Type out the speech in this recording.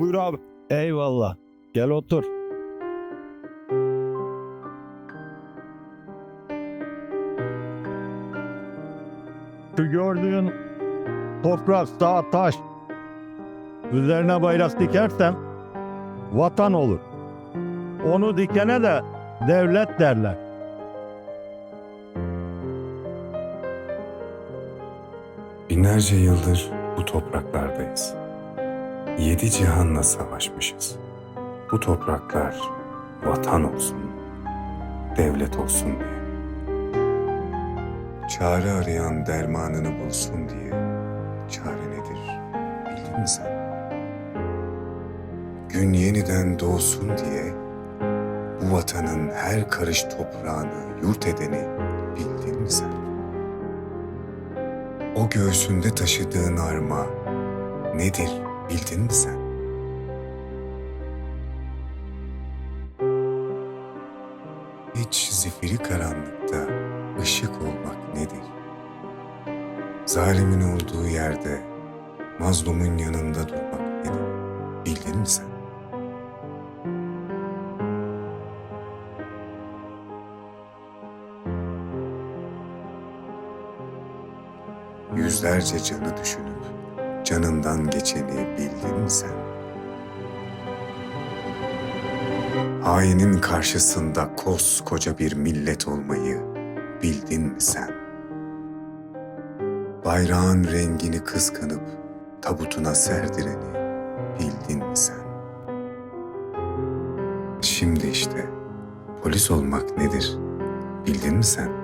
Buyur abi. Eyvallah. Gel otur. Şu gördüğün toprak, dağ, taş. Üzerine bayrak dikersen vatan olur. Onu dikene de devlet derler. Binlerce yıldır bu topraklardayız. Yedi cihanla savaşmışız. Bu topraklar vatan olsun, devlet olsun diye. Çare arayan dermanını bulsun diye. Çare nedir? Bildin mi sen? Gün yeniden doğsun diye bu vatanın her karış toprağını yurt edeni bildin mi sen? O göğsünde taşıdığın arma nedir bildin mi sen? Hiç zifiri karanlıkta ışık olmak nedir? Zalimin olduğu yerde mazlumun yanında durmak nedir? Bildin mi sen? Yüzlerce canı düşünüp canından geçeni bildin sen? Hainin karşısında koskoca bir millet olmayı bildin mi sen? Bayrağın rengini kıskanıp tabutuna serdireni bildin mi sen? Şimdi işte polis olmak nedir bildin mi sen?